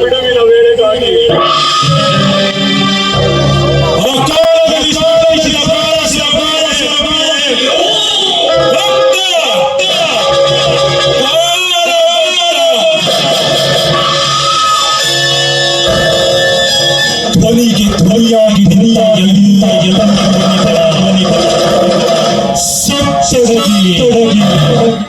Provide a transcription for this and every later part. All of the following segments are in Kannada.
ಬಿಡುವಿನ ವೇಳೆಗಾಗಿ Oh,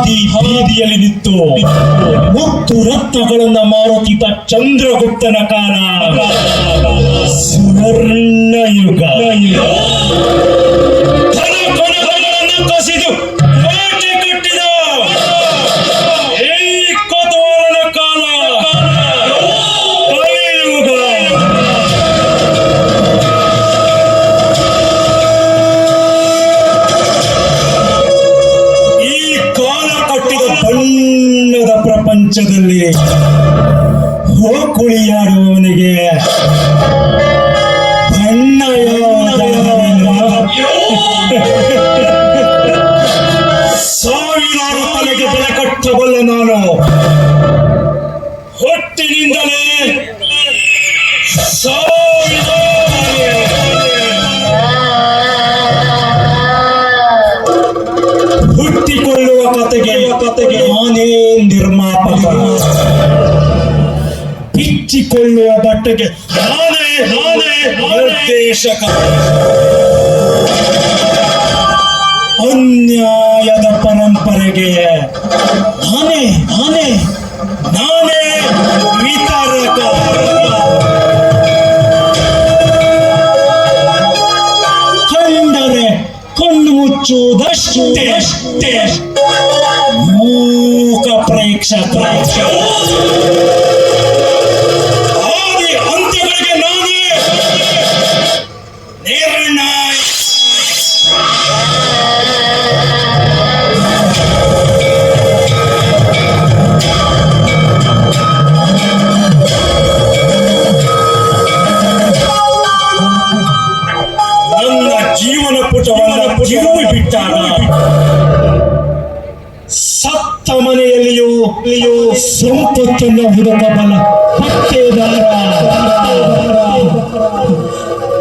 ಹಾದಿ ಹವಾದಿಯಲ್ಲಿ ನಿಂತು ಮುತ್ತು ರತ್ನಗಳನ್ನ ಮಾರುತ್ತಿದ್ದ ಚಂದ್ರಗುಪ್ತನ ಕಾಲ. ಸುವರ್ಣ ಯುಗ ಯಾವುದಾದರಿಲ್ಲ. ಸಾವಿರಾರು ತಲೆಗೆ ಬೆಲೆ ಕಟ್ಟಬಲ್ಲ ನಾನು ಬಿಚ್ಚಿಕೊಳ್ಳುವ ಬಟ್ಟೆಗೆ ನಾನೇ ನಾನೇ ನಿರ್ದೇಶಕ ಅನ್ಯಾಯದ ಪರಂಪರೆಗೆ ನಾನೇ ನಾನೇ ನಾನೇ ವಿತರಕ ಕಂಡರೆ ಕಣ್ಣು ಮುಚ್ಚುವುದಷ್ಟೇ ಅಷ್ಟೇ ಮೂಕ ಪ್ರೇಕ್ಷಕ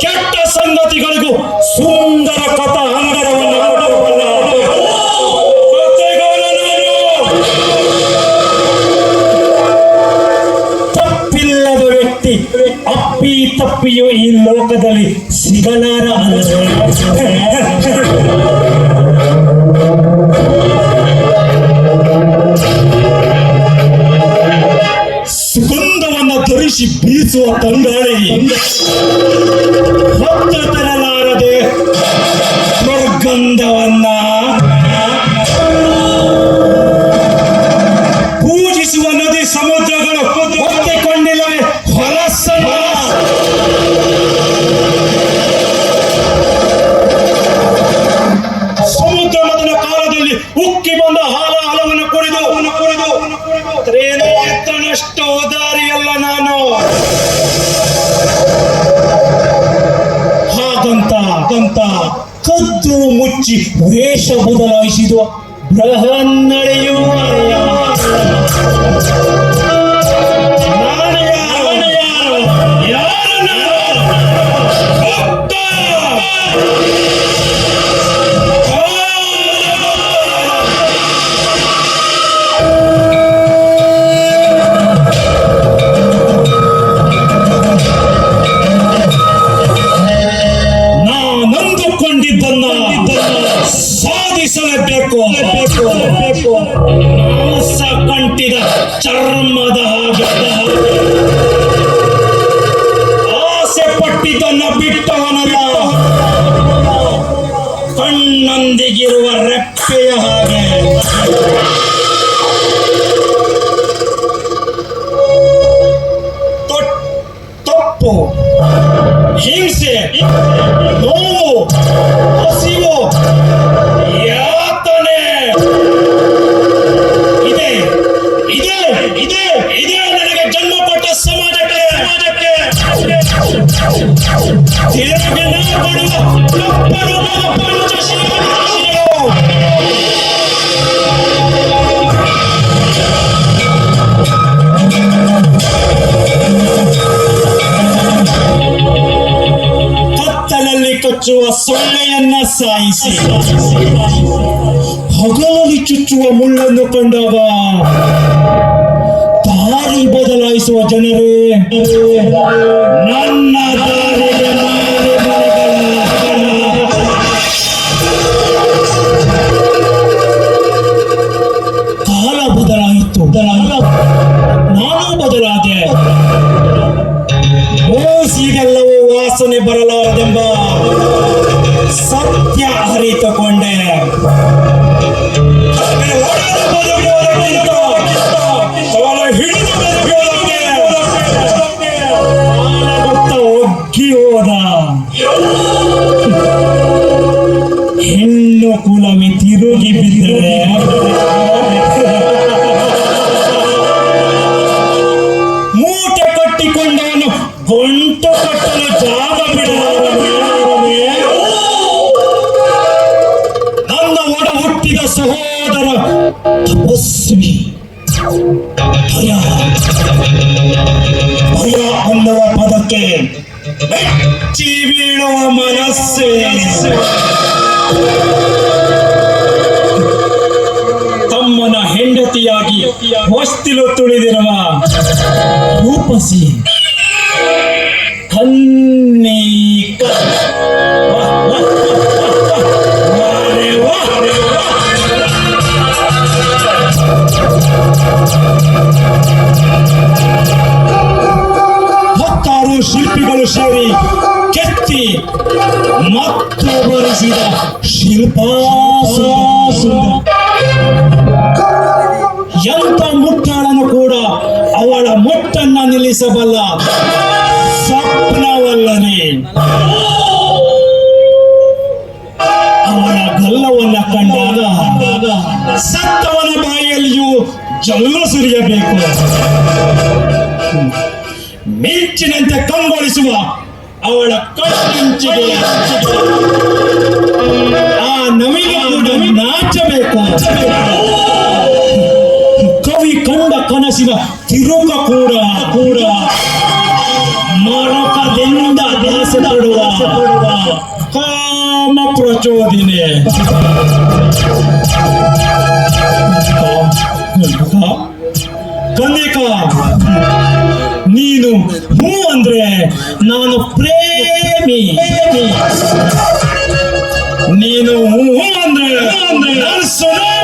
ಕೆಟ್ಟ ಸಂಗತಿಗಳಿಗೂ ಸುಂದರ ಕಥಾ ಅಂಗರವನ್ನು ಕೊಡಬಲ್ಲ ಕಥೆಗಾರ ನಾನು. ತಪ್ಪಿಲ್ಲದ ವ್ಯಕ್ತಿ ಅಪ್ಪಿ ತಪ್ಪಿಯೂ ಈ ಲೋಕದಲ್ಲಿ ಸಿಗಲಾರ ಅಲ್ಲವೇ? ಬೀಸುವ ತಂಗಾಳಿ ಹೊತ್ತ ತರಲಾರದೆ ಮರ್ಗಂಧವನ್ನ ಪೂಜಿಸುವ ನದಿ ಸಮುದ್ರಗಳು ಹೊತ್ತಿಕೊಂಡಿಲ್ಲವೆ ಹೊಲಸನ್ನ ಸಮುದ್ರ ಮೊದಲ ಕಾಲದಲ್ಲಿ ಉಕ್ಕಿ ಬಂದ ಹಾಲ ಹಲವನ್ನು ಕುಡಿದು ಕುಡಿದು ತ್ರೇನೇತನಷ್ಟು ದಾರಿಯಲ್ಲ ಹಾಗಂತ ಕದ್ದು ಮುಚ್ಚಿ ವೇಷ ಬದಲಾಯಿಸಿದ ಬೃಹನ್ನಳೆಯುವ ಮಾಂಸ ಕಂಟಿದ ಚರ್ಮದ ಹಾಗೆ ಆಸೆ ಪಟ್ಟಿದ್ದನ್ನ ಬಿಟ್ಟವನಲ್ಲ. ಕಣ್ಣೊಂದಿಗಿರುವ ರೆಪ್ಪೆಯ ಹಾಗೆ. ತಪ್ಪು ಹಿಂಸೆ ನೋವು ಹಸಿವು ಕಚ್ಚುವ ಸೊಳ್ಳೆಯನ್ನ ಸಾಯಿಸಿ. ಹಗಲಲ್ಲಿ ಚುಚ್ಚುವ ಮುಳ್ಳನ್ನು ಕಂಡಾಗ ದಾರಿ ಬದಲಾಯಿಸುವ ಜನರೇ. ನನ್ನ ದಾರಿಗೆ. ಕಾಲ ಬದಲಾಯಿತು. ನಾನು ಬದಲಾದೆ. ಓಸಿಗೆಲ್ಲವೂ ವಾಸನೆ ಬರಲಾರದೆಂಬ ಸತ್ಯ ಅರಿತುಕೊಂಡೆ ಒಡೆದು ಬದುಕುವುದಕ್ಕಿಂತ ತಲೆ ಹಿಡಿದು ಬದುಕುವುದಕ್ಕೆ ಕಾಲಗುತ್ತ ಒಗ್ಗಿ ಹೋದ ಸಹೋದರ ತಪಸ್ವಿ ಭಯ. ಭಯ ಅನ್ನುವ ಪದಕ್ಕೆ ಬೆಚ್ಚಿ ಬೀಳುವ ಮನಸ್ಸೇ. ತಮ್ಮನ ಹೆಂಡತಿಯಾಗಿ ಹೊಸ್ತಿಲು ತುಳಿದಿರುವ ರೂಪಸಿ. ಕನ್ನೀಕ ಬರೆಸಿದ ಶಿಲ್ಪಾಸುರ ಎಂತ ಮುಟ್ಟಾಳನು ಕೂಡ ಅವಳ ಮುಟ್ಟನ್ನ ನಿಲ್ಲಿಸಬಲ್ಲ ಸ್ವಪ್ನವಲ್ಲನೆ. ಅವಳ ಗಲ್ಲವನ್ನ ಕಂಡಾಗ ಸತ್ತವನ ಬಾಯಲ್ಲಿಯೂ ಜಲ್ಲು ಸುರಿಯಬೇಕು. ಮಿಂಚಿನಂತೆ ಕಂಗೊಳಿಸುವ ಅವಳ ಕಣ್ಣಂಚಿಗೆ ಕನ್ನಿಕ ನೀನು ಹೂ ಅಂದ್ರೆ ನಾನು ಪ್ರೇಮಿ ನೀನು ಹೂ ಅಂದ್ರೆ ನಾನು